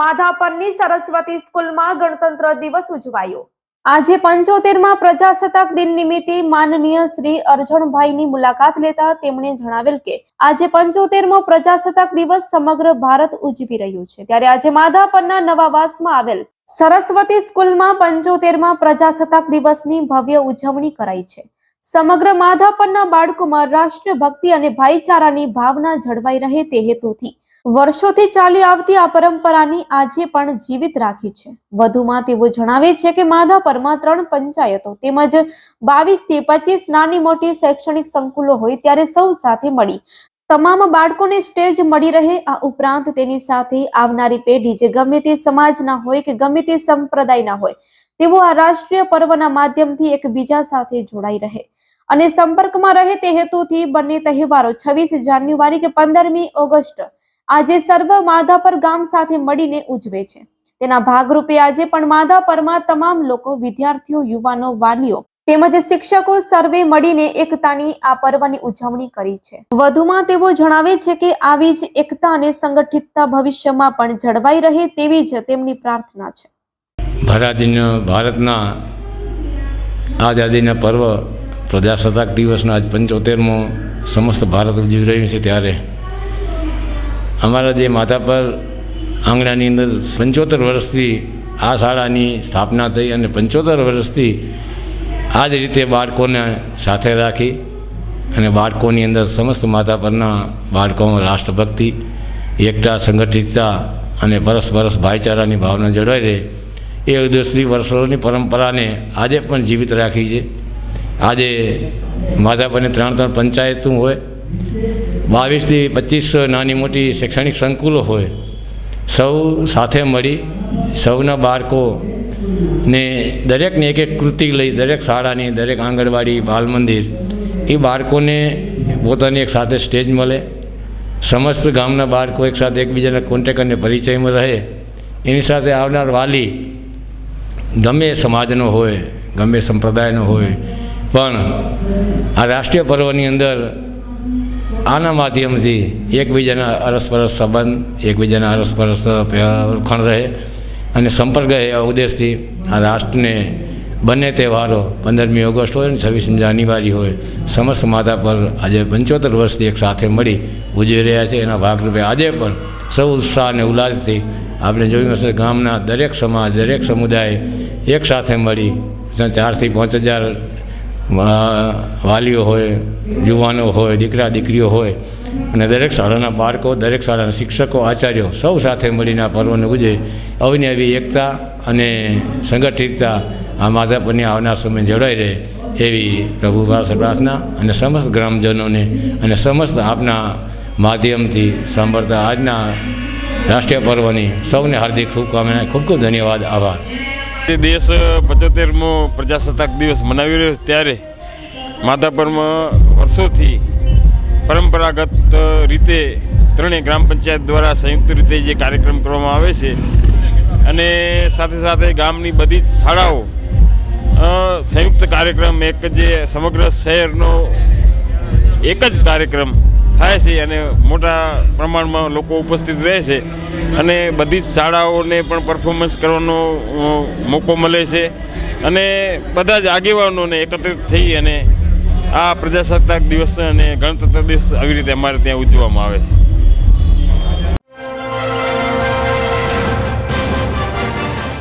માધાપરની સરસ્વતી સ્કૂલમાં ગણતંત્ર દિવસ ઉજવાયો. આજે પંચોતેરમાં પ્રજાસત્તાક દિન નિમિત્તે માનનીય શ્રી અર્જણભાઈની મુલાકાત લેતા તેમણે જણાવેલ કે, આજે પંચોતેરમો પ્રજાસત્તાક દિવસ સમગ્ર ભારત ઉજવી રહ્યું છે. ત્યારે આજે માધાપરના નવાવાસમાં આવેલ સરસ્વતી સ્કૂલમાં પંચોતેરમાં પ્રજાસત્તાક દિવસની ભવ્ય ઉજવણી કરાઈ છે. સમગ્ર માધાપરના બાળકોમાં રાષ્ટ્રભક્તિ અને ભાઈચારાની ભાવના જળવાઈ રહે તે હેતુથી વર્ષોથી ચાલી આવતી આ પરંપરાની આજે પણ જીવિત રાખી છે. વધુમાં તેઓ જણાવે છે કે માધાપરમાં ત્રણ પંચાયતો તેમજ બાવીસથી પચીસ નાની મોટી શૈક્ષણિક સંકુલો હોય ત્યારે સૌ સાથે મળી. તમામ બાળકોને સ્ટેજ મળી રહે આ ઉપરાંત તેની સાથે આવનારી પેઢી જે ગમે તે સમાજના હોય કે ગમે તે સંપ્રદાયના હોય, તેઓ આ રાષ્ટ્રીય પર્વના માધ્યમથી એકબીજા સાથે જોડાઈ રહે. અને સંપર્કમાં રહે તે હેતુથી બંને તહેવારો છવ્વીસ જાન્યુઆરી કે પંદરમી ઓગસ્ટ આજે સર્વ માધાપર ગામ સાથે મળીને ઉજવે છે. તેના ભાગરૂપે આજે પણ માધાપરમાં તમામ લોકો, વિદ્યાર્થીઓ, યુવાનો, વાલીઓ તેમજ શિક્ષકો સર્વે મળીને એકતાની આ પર્વની ઉજવણી કરી છે. વધુમાં તેઓ જણાવે છે કે આવી જ એકતા અને સંગઠિતતા ભવિષ્યમાં પણ જળવાઈ રહે તેવી જ તેમની પ્રાર્થના છે. ભારતના આઝાદીના પર્વ પ્રજાસત્તાક દિવસના આજ પંચોતેરમો સમસ્ત ભારત ઉજવી રહ્યું છે ત્યારે અમારા જે માતા પર આંગણાની અંદર પંચોતેર વર્ષથી આ શાળાની સ્થાપના થઈ અને પંચોતેર વર્ષથી આ જ રીતે બાળકોને સાથે રાખી અને બાળકોની અંદર સમસ્ત માતા પરના બાળકોમાં રાષ્ટ્રભક્તિ, એકતા, સંગઠિતતા અને પરસ્પરસ ભાઈચારાની ભાવના જળવાઈ રહે એ ઉદ્દેશથી વર્ષોની પરંપરાને આજે પણ જીવિત રાખી છે. આજે માધાપરની ત્રણ ત્રણ પંચાયતું હોય બાવીસથી પચીસ નાની મોટી શૈક્ષણિક સંકુલો હોય, સૌ સાથે મળી સૌના બાળકો ને દરેકને એક એક કૃતિ લઈ, દરેક શાળાની, દરેક આંગણવાડી બાલ મંદિર એ બાળકોને પોતાની એક સાથે સ્ટેજ મળે. સમસ્ત ગામના બાળકો એક સાથે એકબીજાના કોન્ટેક અને પરિચયમાં રહે. એની સાથે આવનાર વાલી ગમે સમાજનો હોય, ગમે સંપ્રદાયનો હોય, પણ આ રાષ્ટ્રીય પર્વની અંદર આના માધ્યમથી એકબીજાના અરસપરસ સંબંધ, એકબીજાના અરસપરસ ઓળખાણ રહે અને સંપર્ક રહે એવા ઉદ્દેશથી આ રાષ્ટ્રને બંને તહેવારો પંદરમી ઓગસ્ટ હોય ને છવ્વીસમી જાન્યુઆરી હોય, સમસ્ત માતા પર આજે પંચોતેર વર્ષથી એક સાથે મળી ઉજવી રહ્યા છે. એના ભાગરૂપે આજે પણ સૌ ઉત્સાહ અને ઉલ્લાસથી આપણે જોયું હશે, ગામના દરેક સમાજ, દરેક સમુદાય એક સાથે મળી ચારથી પાંચ હજાર વાલીઓ હોય, યુવાનો હોય, દીકરા, દીકરીઓ હોય, અને દરેક શાળાના બાળકો, દરેક શાળાના શિક્ષકો, આચાર્યો સૌ સાથે મળીને આ પર્વને ઉજવે. અવની આવી એકતા અને સંગઠિતતા આ માધાપરની આવનાર સમય જળવાઈ રહે એવી પ્રભુ પાસે પ્રાર્થના અને સમસ્ત ગ્રામજનોને અને સમસ્ત આપના માધ્યમથી સાંભળતા આજના રાષ્ટ્રીય પર્વની સૌને હાર્દિક શુભકામના ખૂબ ખૂબ ધન્યવાદ, આભાર. દેશ પચોતેરમો પ્રજાસત્તાક દિવસ મનાવી રહ્યો ત્યારે માધાપરમાં વર્ષોથી પરંપરાગત રીતે ત્રણેય ગ્રામ પંચાયત દ્વારા સંયુક્ત રીતે જે કાર્યક્રમ કરવામાં આવે છે અને સાથે સાથે ગામની બધી જ શાળાઓ સંયુક્ત કાર્યક્રમ, એક જે સમગ્ર શહેરનો એક જ કાર્યક્રમ થાય છે અને મોટા પ્રમાણમાં લોકો ઉપસ્થિત રહે છે. અને બધી જ શાળાઓને પણ પરફોર્મન્સ કરવાનો મોકો મળે છે. અને બધા જ આગેવાનોને એકત્રિત થઈ અને આ પ્રજાસત્તાક દિવસ અને ગણતંત્ર દિવસ આવી રીતે અમારે ત્યાં ઉજવવામાં આવે છે.